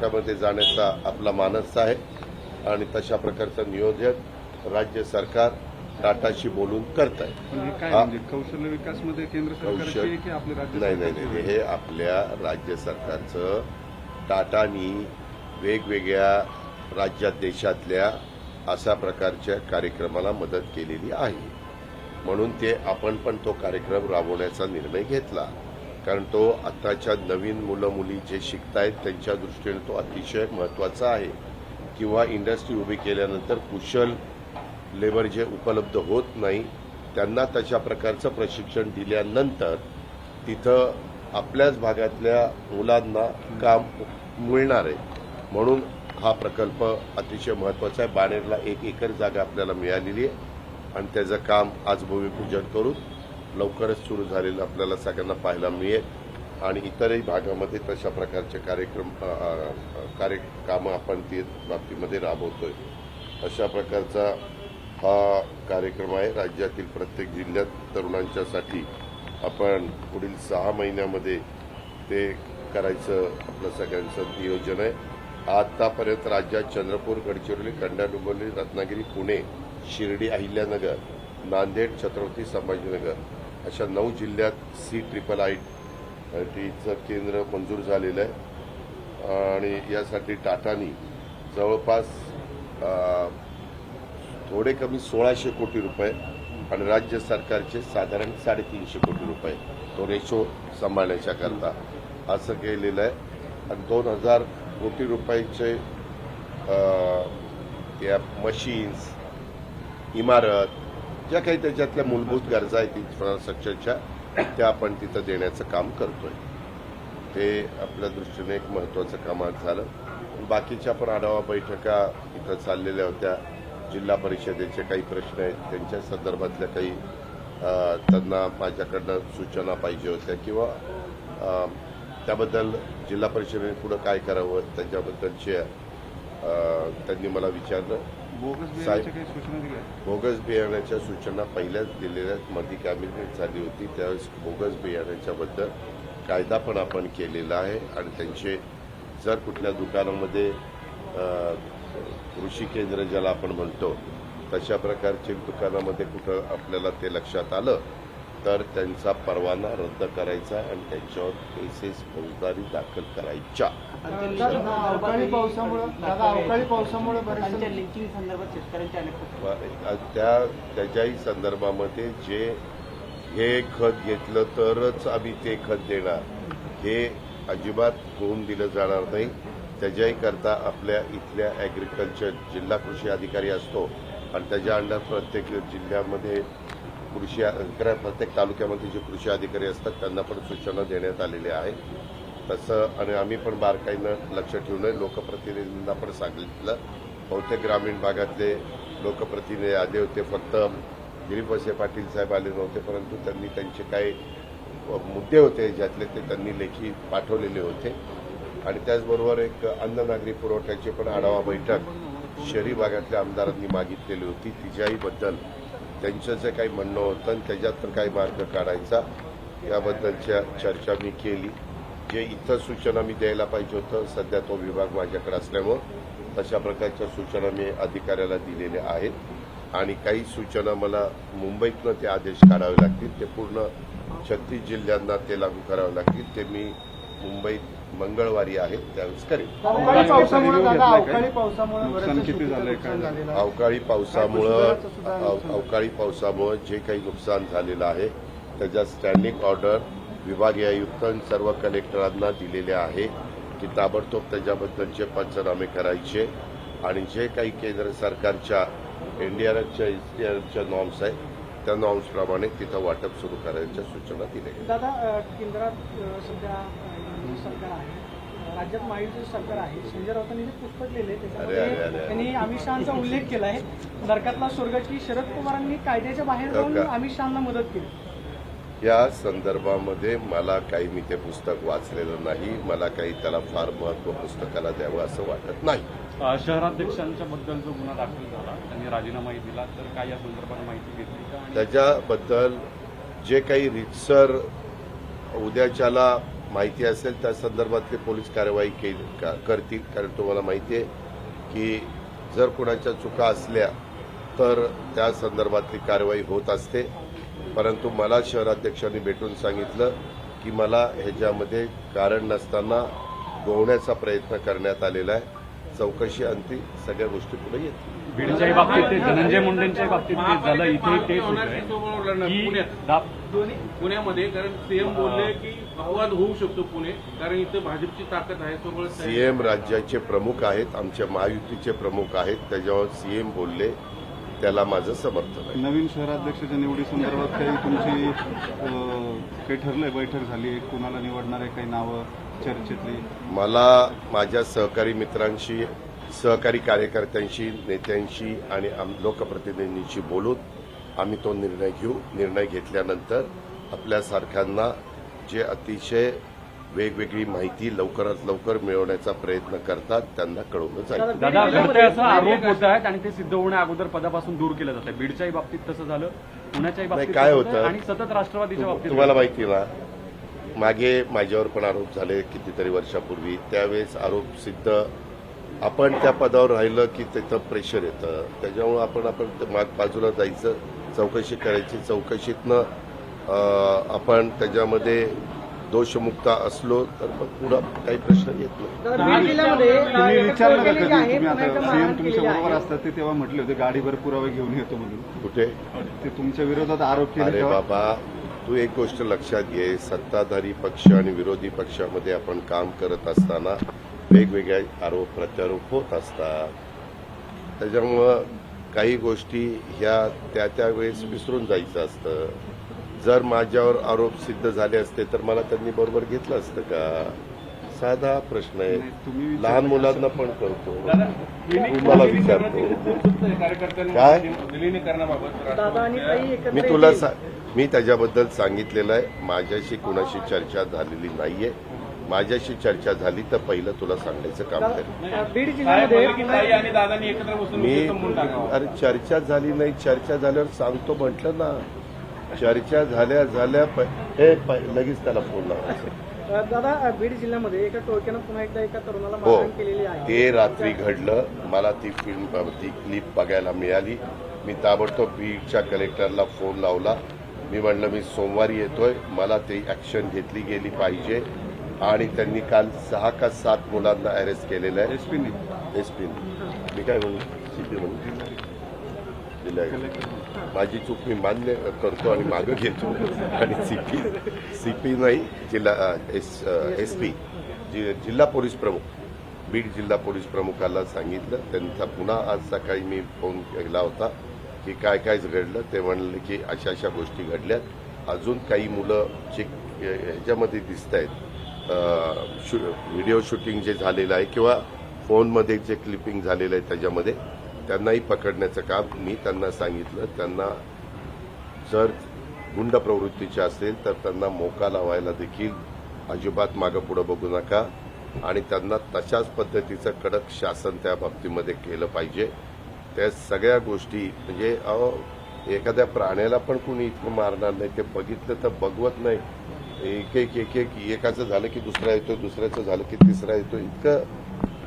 भागामध्ये जाण्याचा आपला मानस आहे आणि तशा प्रकारचं नियोजन राज्य सरकार टाटाशी बोलून करत आहे. म्हणजे कौशल्य केंद्र सरकारची आहे की आपले राज्य नाही नाही नाही? हे आपल्या राज्य सरकारचं टाटानी वेगवेगळ्या राज्यात देशातल्या अशा प्रकारच्या कार्यक्रमाला मदत केलेली आहे म्हणून ते आपण पण तो कार्यक्रम राबवण्याचा निर्णय घेतला कारण तो आत्ताच्या नवीन मुलं मुली जे शिकतायत त्यांच्या दृष्टीने तो अतिशय महत्त्वाचा आहे. किंवा इंडस्ट्री उभी केल्यानंतर कुशल लेबर जे उपलब्ध होत नाही त्यांना तशा प्रकारचं प्रशिक्षण दिल्यानंतर तिथं आपल्याच भागातल्या मुलांना काम मिळणार आहे. म्हणून हा प्रकल्प अतिशय महत्त्वाचा आहे. बाणेरला एक एकर जागा आपल्याला मिळालेली आहे. आणि त्याचं काम आज भूमिपूजन करून लवकरच सुरू झालेलं आपल्याला सगळ्यांना पाहायला मिळेल. आणि इतरही भागामध्ये तशा प्रकारचे कार्यक्रम अ, कार्य कामं आपण ती बाबतीमध्ये राबवतोय. अशा प्रकारचा हा कार्यक्रम आहे. राज्यातील प्रत्येक जिल्ह्यात तरुणांच्यासाठी आपण पुढील सहा महिन्यामध्ये ते करायचं आपलं सगळ्यांचं नियोजन आहे. आतापर्यंत राज्यात चंद्रपूर गडचिरोली कंडा रत्नागिरी पुणे शिर्डी अहिल्यानगर नांदेड छत्रपती संभाजीनगर अशा नऊ जिल्ह्यात सी ट्रिपल आय टीचं केंद्र मंजूर झालेलं आहे. आणि यासाठी टाटानी जवळपास थोडे कमी सोळाशे कोटी रुपये आणि राज्य सरकारचे साधारण साडेतीनशे कोटी रुपये तो रेशो सांभाळण्याच्या करता असं केलेलं आहे. आणि दोन हजार कोटी रुपयांचे या मशीन्स इमारत ज्या काही त्याच्यातल्या मूलभूत गरजा आहेत इन्फ्रास्ट्रक्चरच्या त्या आपण तिथं देण्याचं काम करतोय. ते आपल्या दृष्टीने एक महत्वाचं काम आज झालं. बाकीच्या पण आढावा बैठका इथं चाललेल्या होत्या. जिल्हा परिषदेचे काही प्रश्न आहेत. त्यांच्या संदर्भातल्या काही त्यांना माझ्याकडनं सूचना पाहिजे होत्या किंवा त्याबद्दल जिल्हा परिषदेने पुढं काय करावं त्याच्याबद्दलचे त्यांनी मला विचारलं. बोगस बियाण्याच्या सूचना पहिल्याच दिलेल्या मध्ये कॅबिनेट झाली होती त्यावेळेस बोगस बियाण्याच्या बद्दल कायदा पण आपण केलेला आहे आणि त्यांचे जर कुठल्या दुकानामध्ये कृषी केंद्र ज्याला आपण म्हणतो तशा प्रकारचे दुकानामध्ये कुठं आपल्याला ते लक्षात आलं तर त्यांचा परवाना रद्द करायचा आणि त्यांच्यावर केसेस फौजदारी दाखल करायच्या. त्या त्याच्याही संदर्भामध्ये जे हे खत घेतलं तरच आम्ही ते खत देणार. हे अजिबात होऊन दिलं जाणार नाही. त्याच्याही करता आपल्या इथल्या ॲग्रिकल्चर जिल्हा कृषी अधिकारी असतो. आणि त्याच्या अंडर प्रत्येक जिल्ह्यामध्ये कृषी अ- प्रत्येक तालुक्यामध्ये जे कृषी अधिकारी असतात त्यांना पण सूचना देण्यात आलेल्या आहेत तसं आणि आम्ही पण बारकाईनं लक्ष ठेवून लोकप्रतिनिधींना पण सांगितलं. बहुतेक ग्रामीण भागातले लोकप्रतिनिधी आले होते फक्त दिलीप वसे पाटील साहेब आले नव्हते परंतु त्यांनी त्यांचे काही मुद्दे होते ज्यातले ते त्यांनी लेखी पाठवलेले होते. आणि त्याचबरोबर एक अन्न नागरी पुरवठ्याची पण आढावा बैठक शहरी भागातल्या आमदारांनी मागितलेली होती तिच्याही बद्दल. त्यांचं जे काही म्हणणं होतं आणि त्याच्यात काही मार्ग काढायचा याबद्दलच्या चर्चा मी केली. जे इतर सूचना मी द्यायला पाहिजे होतं सध्या तो विभाग माझ्याकडे असल्यामुळं तशा प्रकारच्या सूचना मी अधिकाऱ्याला दिलेल्या आहेत. आणि काही सूचना मला मुंबईतनं ते आदेश काढावे लागतील ते पूर्ण छत्तीस जिल्ह्यांना ते लागू करावे लागतील. ते मी मुंबईत मंगळवारी आहे त्यावेळेस करेन अवकाळी पावसामुळे? अवकाळी पावसामुळे जे काही नुकसान झालेलं आहे त्याच्या स्टँडिंग ऑर्डर विभागीय आयुक्त आणि सर्व कलेक्टरांना दिलेले आहे की ताबडतोब त्याच्याबद्दलचे पंचनामे करायचे. आणि जे काही केंद्र सरकारच्या एनडीआरएफच्या एसडीआरएफच्या नॉर्म्स आहेत त्या नॉर्म्सप्रमाणे तिथं वाटप सुरू करायच्या सूचना दिल्या सरकार आहे. राज्यात महायुतीचं सरकार आहे. संजय राऊतांनी जे पुस्तक लिहिले अरे, अरे, त्याच्यामध्ये अरे. त्यांनी अमित शहाचा उल्लेख केला आहे. नरकातला स्वर्ग की शरद पवारांनी कायद्याच्या बाहेर जाऊन हो? अमित शहाना मदत केली. या संदर्भामध्ये मला काही मी ते पुस्तक वाचलेलं नाही. मला काही त्याला फार महत्त्व पुस्तकाला द्यावं असं वाटत नाही. शहराध्यक्षांच्या बद्दल जो गुन्हा दाखल झाला त्यांनी राजीनामाही दिला तर काय या संदर्भात माहिती घेतली त्याच्याबद्दल जे काही रितसर उद्याच्याला माहिती असेल त्या संदर्भातली पोलीस कारवाई केली का- करतील. कारण तुम्हाला माहिती आहे की जर कोणाच्या चुका असल्या तर त्या संदर्भातली कारवाई होत असते. परंतु मला शहराध्यक्षांनी भेटून सांगितलं की मला ह्याच्यामध्ये कारण नसताना गोवण्याचा प्रयत्न करण्यात आलेला आहे. चौकशी अंती सगळ्या गोष्टी पुढे येतील. बीडच्याही बाबतीत ते धनंजय मुंडेंच्याही बाबतीत झालं. इथे की पुण्यामध्ये कारण सीएम बोलले की अपवाद होऊ शकतो पुणे कारण इथं भाजपची ताकद आहे सोबत सीएम राज्याचे प्रमुख आहेत आमच्या महायुतीचे प्रमुख आहेत त्याच्यावर सीएम बोलले त्याला माझं समर्थन आहे. नवीन शहराध्यक्षाच्या निवडी संदर्भात काही तुमची काही ठरलंय? बैठक झाली कोणाला निवडणार आहे काही नावं चर्चेतली? मला माझ्या सहकारी मित्रांशी सहकारी कार्यकर्त्यांशी नेत्यांशी आणि आम- लोकप्रतिनिधींशी बोलून आम्ही तो निर्णय घेऊ निर्णय घेतल्यानंतर आपल्यासारख्यांना जे अतिशय वेगवेगळी माहिती लवकरात लवकर मिळवण्याचा प्रयत्न करतात त्यांना कळवलं जाईल असं आरोप होत आहेत आणि ते सिद्ध होण्या अगोदर पदापासून दूर केलं जातं बीडच्याही बाबतीत तसं झालं पुण्याच्याही बाबतीत काय होतं? आणि सतत राष्ट्रवादीच्या बाबतीत तुम्हाला माहिती ना? मागे माझ्यावर पण आरोप झाले कितीतरी वर्षापूर्वी. त्यावेळेस आरोप सिद्ध आपण त्या पदावर राहिलं की तिथं प्रेशर येतं. त्याच्यामुळं आपण आपण बाजूला जायचं चौकशी करायची चौकशीतनं आपण त्याच्यामध्ये दोषमुक्त असलो तर मग पुढं काही प्रश्न येत नाही. विचारलं बरोबर. असतात ते तेव्हा म्हटले होते गाडीभर पुरावे घेऊन येतो म्हणून. कुठे? ते तुमच्या विरोधात आरोप केले अरे बाबा तू एक गोष्ट लक्षात घे. सत्ताधारी पक्ष आणि विरोधी पक्षामध्ये आपण काम करत असताना वेगवेगळे आरोप प्रत्यारोप होत असतात. त्याच्यामुळं काही गोष्टी ह्या त्या त्या वेळेस विसरून जायचं असतं. जर माझ्यावर आरोप सिद्ध झाले असते तर मला त्यांनी बरोबर घेतलं असतं का? साधा प्रश्न आहे. लहान मुलांना पण करतो. तुम्हाला विचारतो. काय? विलिनीकरणाबाबत दादा आणि ताई एकत्र मी तुला मी त्याच्याबद्दल सांगितलेलं आहे. माझ्याशी कुणाशी चर्चा झालेली नाहीये. माझ्याशी चर्चा झाली तर पहिलं तुला सांगायचं काम करेन. अ, बीड जिल्ह्यामध्ये की ताई आणि दादांनी एकत्र बसून मी अरे चर्चा झाली नाही. चर्चा झाल्यावर सांगतो म्हटलं ना. चर्चा झाल्या झाल्या प- हे प- लगेच त्याला फोन लावायचा. दादा बीड जिल्ह्यामध्ये एका टोळक्यानं पुन्हा एकदा एका तरुणाला हो. मारहाण केलेली आहे. ते रात्री घडलं. मला ती फिल्म ती क्लिप बघायला मिळाली. मी ताबडतोब बीडच्या कलेक्टरला फोन लावला. मी म्हणलं मी सोमवारी येतोय. मला ती ऍक्शन घेतली गेली पाहिजे. आणि त्यांनी काल सहा का सात मुलांना अरेस्ट केलेलं आहे. एसपीनी एस पी मी काय म्हणू सीपी म्हणू आहे. माझी चूक मी मान्य करतो आणि मागं घेतो. आणि सीपी सीपी नाही जिल्हा एस एस पी जिल्हा पोलीस प्रमुख. बीड जिल्हा पोलीस प्रमुखाला सांगितलं. त्यांचा पुन्हा आज सकाळी मी फोन केला होता की काय काय घडलं? ते म्हणले की अशा अशा गोष्टी घडल्यात. अजून काही मुलं जे ह्याच्यामध्ये दिसत आहेत. व्हिडिओ शूटिंग जे झालेलं आहे किंवा फोनमध्ये जे क्लिपिंग झालेलं आहे त्याच्यामध्ये. त्यांनाही पकडण्याचं काम मी त्यांना सांगितलं. त्यांना जर गुंड प्रवृत्तीचे असेल तर त्यांना मोका लावायला देखील अजिबात मागं पुढं बघू नका आणि त्यांना तशाच पद्धतीचं कडक शासन त्या बाबतीमध्ये केलं पाहिजे. त्या सगळ्या गोष्टी म्हणजे अहो एखाद्या प्राण्याला पण कुणी इतकं मारणार नाही ते बघितलं तर बघवत नाही. एक एक एक एक एकाचं झालं की दुसरा येतो दुसऱ्याचं झालं की तिसरा येतो इतकं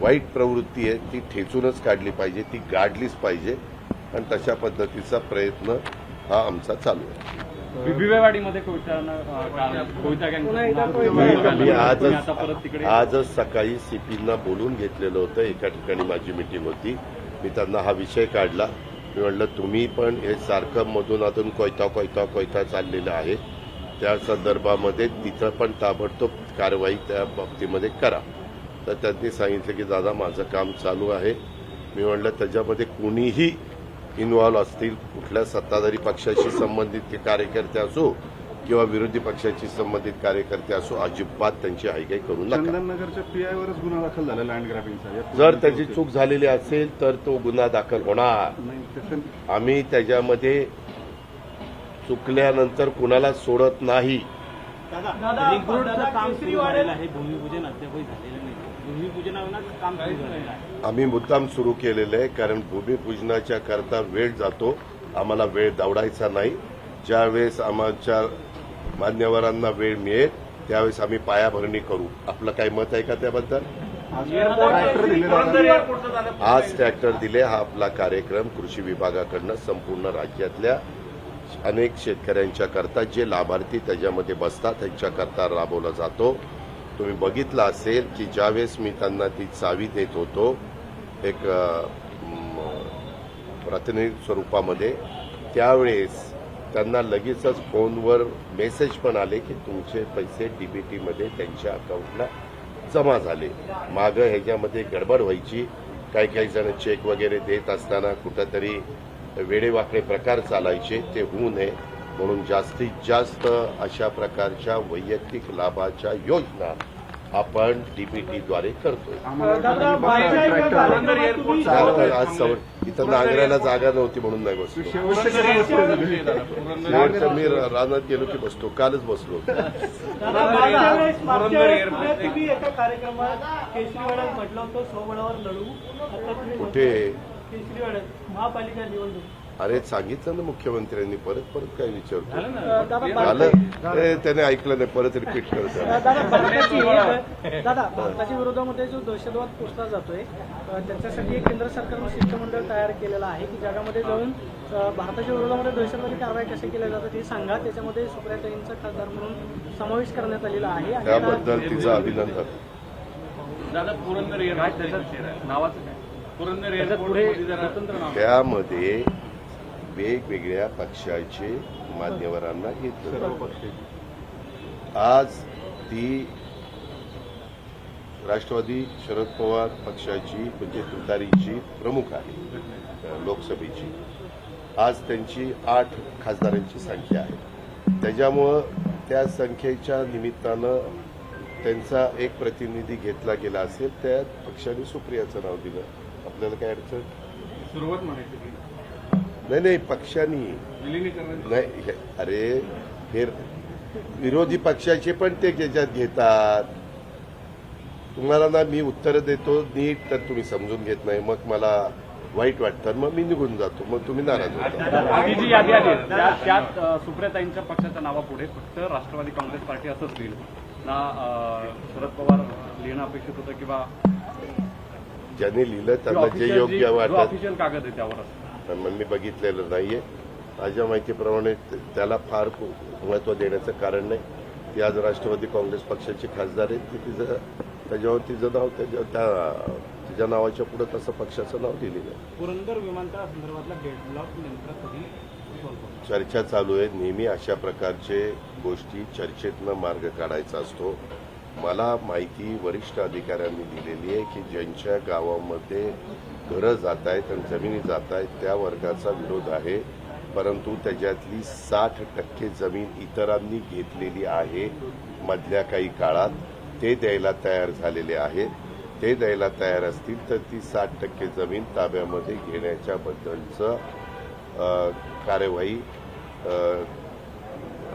वाईट प्रवृत्ती आहे ती ठेचूनच काढली पाहिजे ती गाडलीच पाहिजे. आणि तशा पद्धतीचा प्रयत्न हा आमचा चालू आहे. मी. आजच आजच सकाळी सीपींना बोलून घेतलेलं होतं एका ठिकाणी माझी मिटिंग होती. मी त्यांना हा विषय काढला. मी म्हटलं तुम्ही पण हे सारखं मधून अधून कोयता कोयता कोयता चाललेला आहे. त्या संदर्भामध्ये तिथं पण ताबडतोब कारवाई त्या बाबतीमध्ये करा. तर त्यांनी सांगितलं की दादा माझं काम चालू आहे. मी म्हटलं त्याच्यामध्ये कुणीही इन्व्हॉल्व असतील कुठल्या सत्ताधारी पक्षाशी संबंधित ते कार्यकर्ते असो किंवा विरोधी पक्षाशी संबंधित कार्यकर्ते असो अजिबात त्यांची हायगाई करू नका. चंदननगरच्या पीआयवरच गुन्हा दाखल झाला लँड ग्रॅबिंगचा या जर त्याची चूक झालेली असेल तर तो गुन्हा दाखल होणार. आम्ही त्याच्यामध्ये चुकल्यानंतर कुणाला सोडत नाही. भूमिपूजन अद्यापही झालेलं नाही. आम्ही मुद्दाम सुरू केलेलं आहे कारण भूमिपूजनाच्या करता वेळ जातो. आम्हाला वेळ दवडायचा नाही. ज्यावेळेस आमच्या मान्यवरांना वेळ मिळेल त्यावेळेस आम्ही पायाभरणी करू. आपलं काही मत आहे का त्याबद्दल? आज ट्रॅक्टर दिले आज ट्रॅक्टर दिले हा आपला कार्यक्रम कृषी विभागाकडनं संपूर्ण राज्यातल्या अनेक शेतकऱ्यांच्या करता. जे लाभार्थी त्याच्यामध्ये बसतात त्यांच्याकरता राबवला जातो. तुम्ही बघितलं असेल की ज्यावेळेस मी त्यांना ती चावी देत होतो एक प्रातिनिधिक स्वरूपामध्ये त्यावेळेस त्यांना लगेचच फोनवर मेसेज पण आले की तुमचे पैसे डीबीटीमध्ये त्यांच्या अकाउंटला जमा झाले. मागं ह्याच्यामध्ये गडबड व्हायची. काही काही जण चेक वगैरे देत असताना कुठंतरी वेडेवाकडे प्रकार चालायचे ते होऊ नये. म्हणून जास्तीत जास्त अशा प्रकारच्या वैयक्तिक लाभाच्या योजना आपण डीबीटीद्वारे करतोय. आज सव- इथं नांगरायला जागा नव्हती म्हणून नाही बसलो? शेवटचं मी रानात गेलो की बसतो कालच बसलो. कुठे? केसरीवाड्यात महापालिका निवडणूक. अरे सांगितलं ना मुख्यमंत्र्यांनी परत परत काय विचारतो? दादा झालं. त्याने ऐकलं नाही परत रिपीट करतो दादा भारताची दादा भारताच्या विरोधामध्ये जो दहशतवाद पोचला जातोय त्याच्यासाठी केंद्र सरकारनं शिष्टमंडळ तयार केलेलं आहे की जगामध्ये जाऊन भारताच्या विरोधामध्ये दहशतवादी कारवाई कशी केल्या जातात हे सांगा. त्याच्यामध्ये सुप्रियाताईंचा खासदार म्हणून समावेश करण्यात आलेला आहे. त्याबद्दल तिचं अभिनंदन. दादा पुरंदर नावाचं काय? पुरंदर त्यामध्ये वेगवेगळ्या पक्षाचे मान्यवरांना घेतलं आज ती राष्ट्रवादी शरद पवार पक्षाची म्हणजे तुतारीची प्रमुख आहे लोकसभेची. आज त्यांची आठ खासदारांची संख्या आहे. त्याच्यामुळं त्या संख्येच्या निमित्तानं त्यांचा एक प्रतिनिधी घेतला गेला असेल त्या पक्षाने सुप्रियाचं नाव दिलं. आपल्याला काय अडचण? सुरुवात म्हणायची नाही नाही पक्षांनी. नाही अरे हे विरोधी पक्षाचे पण ते त्याच्यात घेतात. तुम्हाला ना मी उत्तर देतो नीट तर तुम्ही समजून घेत नाही. मग मला वाईट वाटतं मग मी निघून जातो मग तुम्ही नाराज होता. जी यादी आली. त्यात सुप्रियाताईंच्या पक्षाच्या नावापुढे फक्त राष्ट्रवादी काँग्रेस पार्टी असंच लिहिलं ना शरद पवार लिहिणं अपेक्षित होतं किंवा ज्यांनी लिहिलं त्यांना जे योग्य वाटत. ऑफिशियल कागद आहे त्यावरच मग मी बघितलेलं नाहीये. माझ्या माहितीप्रमाणे त्याला फार महत्त्व देण्याचं कारण नाही. ती आज राष्ट्रवादी काँग्रेस पक्षाची खासदार आहे ती तिचं त्याच्यावर तिचं नाव त्याच्या त्या तिच्या नावाच्या पुढे तसं पक्षाचं नाव दिलेलं आहे. पुरंदर विमानतळासंदर्भातला डेडलॉक नेमका कधी solve होणार? चर्चा चालू आहे. नेहमी अशा प्रकारचे गोष्टी चर्चेतनं मार्ग काढायचा असतो. मला माहिती वरिष्ठ अधिकाऱ्यांनी दिलेली आहे की ज्यांच्या गावामध्ये घरं जात आहेत आणि जमिनी जात आहेत त्या वर्गाचा विरोध आहे. परंतु त्याच्यातली साठ टक्के जमीन इतरांनी घेतलेली आहे मधल्या काही काळात. ते द्यायला तयार झालेले आहेत. ते द्यायला तयार असतील तर ती साठ टक्के जमीन ताब्यामध्ये घेण्याच्याबद्दलचं कार्यवाही